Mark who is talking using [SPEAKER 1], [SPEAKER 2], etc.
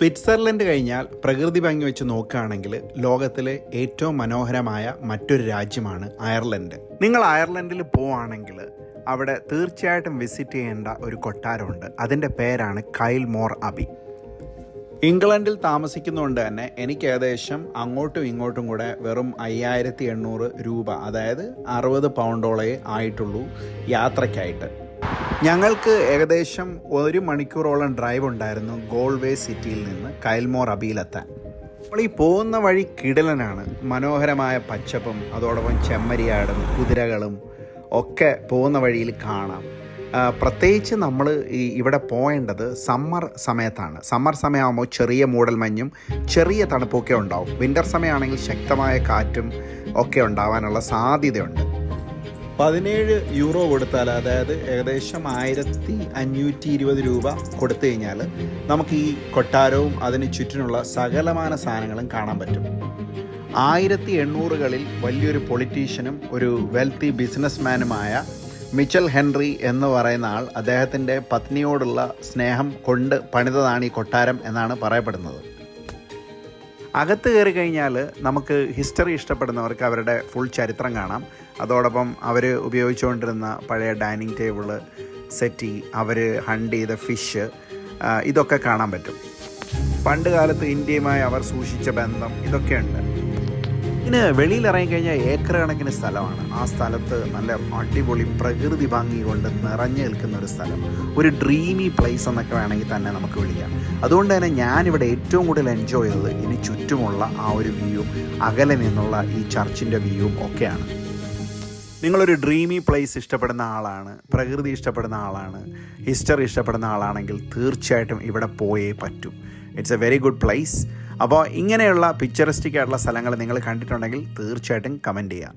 [SPEAKER 1] Switzerland കഴിഞ്ഞാൽ പ്രകൃതി ഭംഗി വെച്ച് നോക്കുകയാണെങ്കിൽ ലോകത്തിലെ ഏറ്റവും മനോഹരമായ മറ്റൊരു രാജ്യമാണ് അയർലൻഡ്. നിങ്ങൾ അയർലൻഡിൽ പോവുകയാണെങ്കിൽ അവിടെ തീർച്ചയായിട്ടും വിസിറ്റ് ചെയ്യേണ്ട ഒരു കൊട്ടാരമുണ്ട്. അതിന്റെ പേരാണ് കൈൽ മോർ അബി. ഇംഗ്ലണ്ടിൽ താമസിക്കുന്നതുകൊണ്ട് തന്നെ എനിക്ക് ഏകദേശം അങ്ങോട്ടും ഇങ്ങോട്ടും കൂടെ വെറും അയ്യായിരത്തി എണ്ണൂറ് രൂപ അതായത് അറുപത് പൗണ്ടോളേ ആയിട്ടുള്ളൂ യാത്രയ്ക്കായിട്ട്. ഞങ്ങൾക്ക് ഏകദേശം ഒരു മണിക്കൂറോളം ഡ്രൈവ് ഉണ്ടായിരുന്നു ഗോൾവേ സിറ്റിയിൽ നിന്ന് കൈൽമോർ അബിയിലെത്താൻ നമ്മൾ ഈ പോകുന്ന വഴി കിടലനാണ്. മനോഹരമായ പച്ചപ്പും അതോടൊപ്പം ചെമ്മരിയാടും കുതിരകളും ഒക്കെ പോകുന്ന വഴിയിൽ കാണാം. പ്രത്യേകിച്ച് നമ്മൾ ഈ ഇവിടെ പോയേണ്ടത് സമ്മർ സമയത്താണ്. സമ്മർ സമയമാകുമ്പോൾ ചെറിയ മൂടൽമഞ്ഞും ചെറിയ തണുപ്പൊക്കെ ഉണ്ടാവും. വിന്റർ സമയമാണെങ്കിൽ ശക്തമായ കാറ്റും ഒക്കെ ഉണ്ടാവാനുള്ള സാധ്യതയുണ്ട്. പതിനേഴ് യൂറോ കൊടുത്താൽ അതായത് ഏകദേശം ആയിരത്തി അഞ്ഞൂറ്റി ഇരുപത് രൂപ കൊടുത്തു കഴിഞ്ഞാൽ നമുക്ക് ഈ കൊട്ടാരവും അതിന് ചുറ്റിനുള്ള സകലമാന സാധനങ്ങളും കാണാൻ പറ്റും. ആയിരത്തി എണ്ണൂറുകളിൽ വലിയൊരു പൊളിറ്റീഷ്യനും ഒരു വെൽത്തി ബിസിനസ്മാനുമായ മിച്ചൽ ഹെൻറി എന്ന് പറയുന്ന ആൾ അദ്ദേഹത്തിന്റെ പത്നിയോടുള്ള സ്നേഹം കൊണ്ട് പണിതതാണ് ഈ കൊട്ടാരം എന്നാണ് പറയപ്പെടുന്നത്. അകത്ത് കയറി കഴിഞ്ഞാൽ നമുക്ക് ഹിസ്റ്ററി ഇഷ്ടപ്പെടുന്നവർക്ക് അവരുടെ ഫുൾ ചരിത്രം കാണാം. അതോടൊപ്പം അവർ ഉപയോഗിച്ചുകൊണ്ടിരുന്ന പഴയ ഡൈനിങ് ടേബിൾ സെറ്റി അവർ ഹണ്ട് ചെയ്ത ഫിഷ് ഇതൊക്കെ കാണാൻ പറ്റും. പണ്ട് കാലത്ത് ഇന്ത്യയുമായി അവർ സൂക്ഷിച്ച ബന്ധം ഇതൊക്കെയുണ്ട്. ഇതിന് വെളിയിൽ ഇറങ്ങിക്കഴിഞ്ഞാൽ ഏക്കർ കണക്കിന് സ്ഥലമാണ്. ആ സ്ഥലത്ത് നല്ല അടിപൊളി പ്രകൃതി ഭംഗി കൊണ്ട് നിറഞ്ഞു നിൽക്കുന്ന ഒരു സ്ഥലം. ഒരു ഡ്രീമി പ്ലേസ് എന്നൊക്കെ വേണമെങ്കിൽ തന്നെ നമുക്ക് വിളിക്കാം. അതുകൊണ്ട് തന്നെ ഞാനിവിടെ ഏറ്റവും കൂടുതൽ എൻജോയ് ചെയ്തത് ഇനി ചുറ്റുമുള്ള ആ ഒരു വ്യൂവും അകലെ നിന്നുള്ള ഈ ചർച്ചിന്റെ വ്യൂവും ഒക്കെയാണ്. നിങ്ങളൊരു ഡ്രീമി പ്ലേസ് ഇഷ്ടപ്പെടുന്ന ആളാണ് പ്രകൃതി ഇഷ്ടപ്പെടുന്ന ആളാണ് ഹിസ്റ്ററി ഇഷ്ടപ്പെടുന്ന ആളാണെങ്കിൽ തീർച്ചയായിട്ടും ഇവിടെ പോയേ പറ്റൂ. It's a very good place അപ്പോൾ ഇങ്ങനെയുള്ള പിക്ചറിസ്റ്റിക് ആയിട്ടുള്ള സ്ഥലങ്ങൾ നിങ്ങൾ കണ്ടിട്ടുണ്ടെങ്കിൽ തീർച്ചയായിട്ടും കമന്റ് ചെയ്യാം